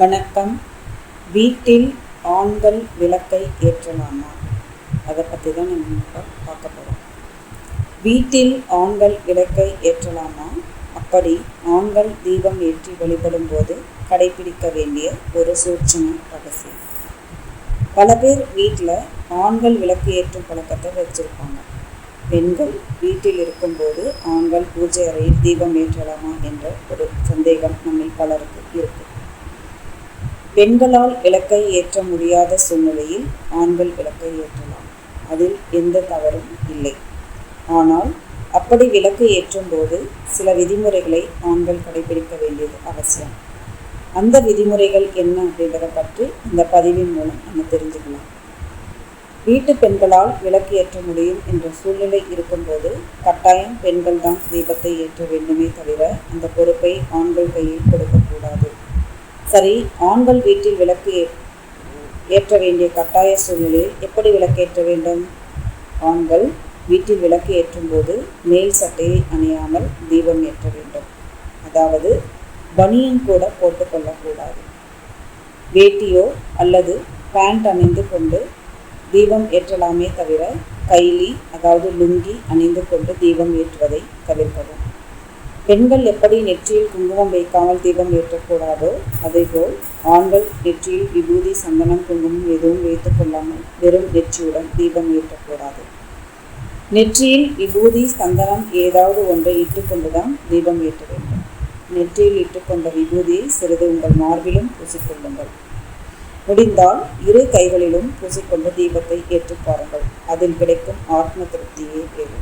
வணக்கம். வீட்டில் ஆண்கள் விளக்கை ஏற்றலாமா? அதை பற்றி தான் நம்ம இப்போ பார்க்க போகிறோம் வீட்டில் ஆண்கள் விளக்கை ஏற்றலாமா? அப்படி ஆண்கள் தீபம் ஏற்றி வழிபடும் போது கடைபிடிக்க வேண்டிய ஒரு சூட்சம ரகசியம். பல பேர் வீட்டில் ஆண்கள் விளக்கு ஏற்றும் பழக்கத்தை வச்சுருப்பாங்க. பெண்கள் வீட்டில் இருக்கும்போது ஆண்கள் பூஜை அறையில் தீபம் ஏற்றலாமா என்ற ஒரு சந்தேகம் நம்மில் பலருக்கு இருக்கும் பெண்களால் விளக்கை ஏற்ற முடியாத சூழ்நிலையில் ஆண்கள் விளக்கை ஏற்றலாம். அதில் எந்த தவறும் இல்லை. ஆனால் அப்படி விளக்கு ஏற்றும் போது சில விதிமுறைகளை ஆண்கள் கடைபிடிக்க வேண்டியது அவசியம். அந்த விதிமுறைகள் என்ன அப்படின்றத பற்றி இந்த பதிவின் மூலம் நம்ம தெரிஞ்சுக்கலாம். வீட்டு பெண்களால் விளக்கு ஏற்ற முடியும் என்ற சூழ்நிலை இருக்கும்போது கட்டாயம் பெண்கள் தான் தீபத்தை ஏற்ற வேண்டுமே தவிர அந்த பொறுப்பை ஆண்கள் கையில் கொடுக்கக்கூடாது சரி ஆண்கள் வீட்டில் விளக்கு ஏற்ற வேண்டிய கட்டாய சூழ்நிலையில் எப்படி விளக்கேற்ற வேண்டும்? ஆண்கள் வீட்டில் விளக்கு ஏற்றும் போது மேல் சட்டையை அணியாமல் தீபம் ஏற்ற வேண்டும். அதாவது பனியன் கூட போட்டுக்கொள்ளக்கூடாது வேட்டியோ அல்லது பேண்ட் அணிந்து கொண்டு தீபம் ஏற்றலாமே தவிர கைலி அதாவது லுங்கி அணிந்து கொண்டு தீபம் ஏற்றுவதை தவிர்க்கவும். பெண்கள் எப்படி நெற்றியில் குங்குமம் வைக்காமல் தீபம் ஏற்றக்கூடாதோ அதேபோல் ஆண்கள் நெற்றியில் விபூதி சந்தனம் குங்குமம் எதுவும் வைத்துக் கொள்ளாமல் வெறும் நெற்றியுடன் தீபம் ஏற்றக்கூடாது. நெற்றியில் விபூதி சந்தனம் ஏதாவது ஒன்றை இட்டுக்கொண்டுதான் தீபம் ஏற்ற வேண்டும். நெற்றியில் இட்டுக்கொண்ட விபூதியை சிறிது உங்கள் மார்பிலும் பூசிக்கொள்ளுங்கள். முடிந்தால் இரு கைகளிலும் பூசிக்கொண்டு தீபத்தை ஏற்றுப் பாருங்கள். அதில் கிடைக்கும் ஆத்ம திருப்தியே வேறு.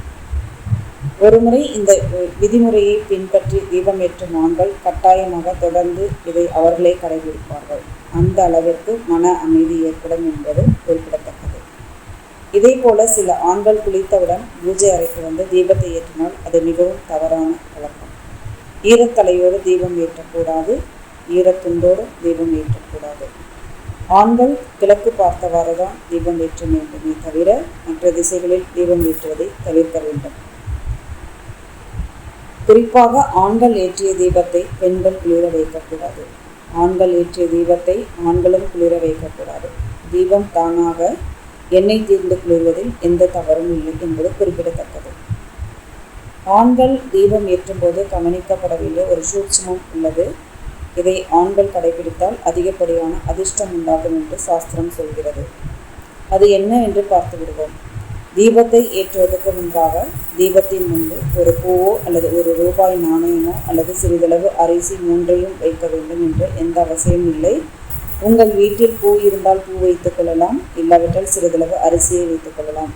ஒருமுறை இந்த விதிமுறையை பின்பற்றி தீபம் ஏற்றும் ஆண்கள் கட்டாயமாக தொடர்ந்து இதை அவர்களே கடைபிடிப்பார்கள். அந்த அளவிற்கு மன அமைதி ஏற்படும் என்பது குறிப்பிடத்தக்கது. இதே போல சில ஆண்கள் குளித்தவுடன் பூஜை அறைக்கு வந்து தீபத்தை ஏற்றினால் அது மிகவும் தவறான பழக்கம் ஈரத்தலையோடு தீபம் ஏற்றக்கூடாது ஈரத்துண்டோடு தீபம் ஏற்றக்கூடாது. ஆண்கள் கிழக்கு பார்த்தவாறு தான் தீபம் ஏற்ற வேண்டுமே தவிர மற்ற திசைகளில் தீபம் ஏற்றுவதை தவிர்க்க வேண்டும். குறிப்பாக ஆண்கள் ஏற்றிய தீபத்தை பெண்கள் குளிர வைக்கக்கூடாது. ஆண்கள் ஏற்றிய தீபத்தை ஆண்களும் குளிர வைக்கக்கூடாது. தீபம் தானாக எண்ணெய் தீர்ந்து குளிர்வதில் எந்த தவறும் இல்லை என்பது குறிப்பிடத்தக்கது. ஆண்கள் தீபம் ஏற்றும்போது கவனிக்கப்பட வேண்டிய ஒரு சூட்சமம் உள்ளது. இதை ஆண்கள் கடைபிடித்தால் அதிகப்படியான அதிர்ஷ்டம் உண்டாகும் என்று சாஸ்திரம் சொல்கிறது. அது என்ன என்று பார்த்து விடுவோம். தீபத்தை ஏற்றுவதற்கு முன்பாக தீபத்தின் முன்பு ஒரு பூவோ அல்லது ஒரு ரூபாய் நாணயமோ அல்லது சிறிதளவு அரிசி மூன்றையும் வைக்க வேண்டும் என்று எந்த அவசியம் இல்லை. உங்கள் வீட்டில் பூ இருந்தால் பூ வைத்துக் கொள்ளலாம் இல்லாவிட்டால் சிறிதளவு அரிசியை வைத்துக் கொள்ளலாம்.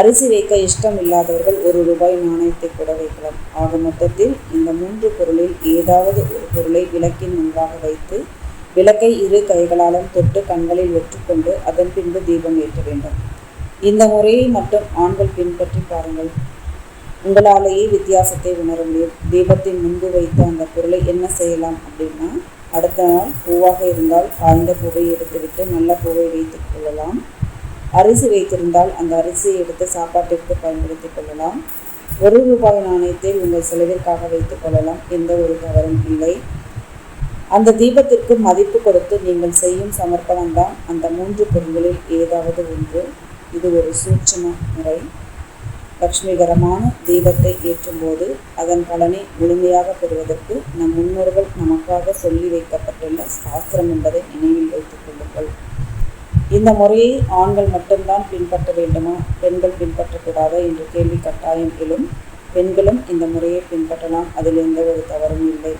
அரிசி வைக்க இஷ்டம் இல்லாதவர்கள் ஒரு ரூபாய் நாணயத்தை கூட வைக்கலாம். ஆக மொத்தத்தில் இந்த மூன்று பொருளில் ஏதாவது ஒரு பொருளை விளக்கின் முன்பாக வைத்து விளக்கை இரு கைகளாலும் தொட்டு கண்களில் ஒற்றுக்கொண்டு அதன் பின்பு தீபம் ஏற்ற வேண்டும். இந்த முறையை மட்டும் ஆண்கள் பின்பற்றி பாருங்கள். உங்களாலேயே வித்தியாசத்தை உணர முடியும். தீபத்தின் முன்பு வைத்த அந்த பொருளை என்ன செய்யலாம் அப்படின்னா அடுத்த நாள் பூவாக இருந்தால் காய்ந்த பூவை எடுத்துவிட்டு நல்ல பூவை வைத்துக் கொள்ளலாம். அரிசி வைத்திருந்தால் அந்த அரிசியை எடுத்து சாப்பாட்டிற்கு பயன்படுத்திக் கொள்ளலாம். ஒரு ரூபாய் நாணயத்தை உங்கள் செலவிற்காக வைத்துக் கொள்ளலாம். எந்த ஒரு தவறும் இல்லை. அந்த தீபத்திற்கு மதிப்பு கொடுத்து நீங்கள் செய்யும் சமர்ப்பணம் தான் அந்த மூன்று பொருள்களில் ஏதாவது ஒன்று. இது ஒரு சூட்சம முறை. லக்ஷ்மிகரமான தீபத்தை ஏற்றும்போது அதன் பலனை முழுமையாக பெறுவதற்கு நம் முன்னோர்கள் நமக்காக சொல்லி வைக்கப்பட்டுள்ள சாஸ்திரம் என்பதை நினைவில் வைத்துக் கொள்ளுங்கள். இந்த முறையை ஆண்கள் மட்டும்தான் பின்பற்ற வேண்டுமா? பெண்கள் பின்பற்றக்கூடாதா என்ற கேள்வி கட்டாயம் எழும். பெண்களும் இந்த முறையை பின்பற்றலாம். அதில் எந்த ஒரு தவறும் இல்லை.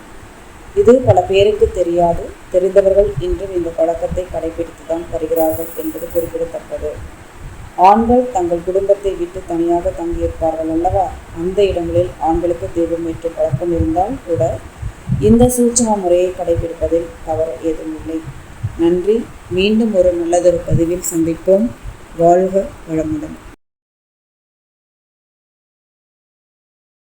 இது பல பேருக்கு தெரியாது. தெரிந்தவர்கள் இன்றும் இந்த பழக்கத்தை கடைபிடித்து தான் வருகிறார்கள் என்பது குறிப்பிடத்தக்கது. ஆண்கள் தங்கள் குடும்பத்தை விட்டு தனியாக தங்கியிருப்பார்கள் அல்லவா? அந்த இடங்களில் ஆண்களுக்கு தீபம் ஏற்றும் பழக்கம் இருந்தால் கூட இந்த சூட்சம முறையை கடைபிடிப்பதில் தவறு ஏதும் இல்லை. நன்றி. மீண்டும் ஒரு நல்லதொரு பதிவில் சந்திப்போம். வாழ்க வளமுடன்.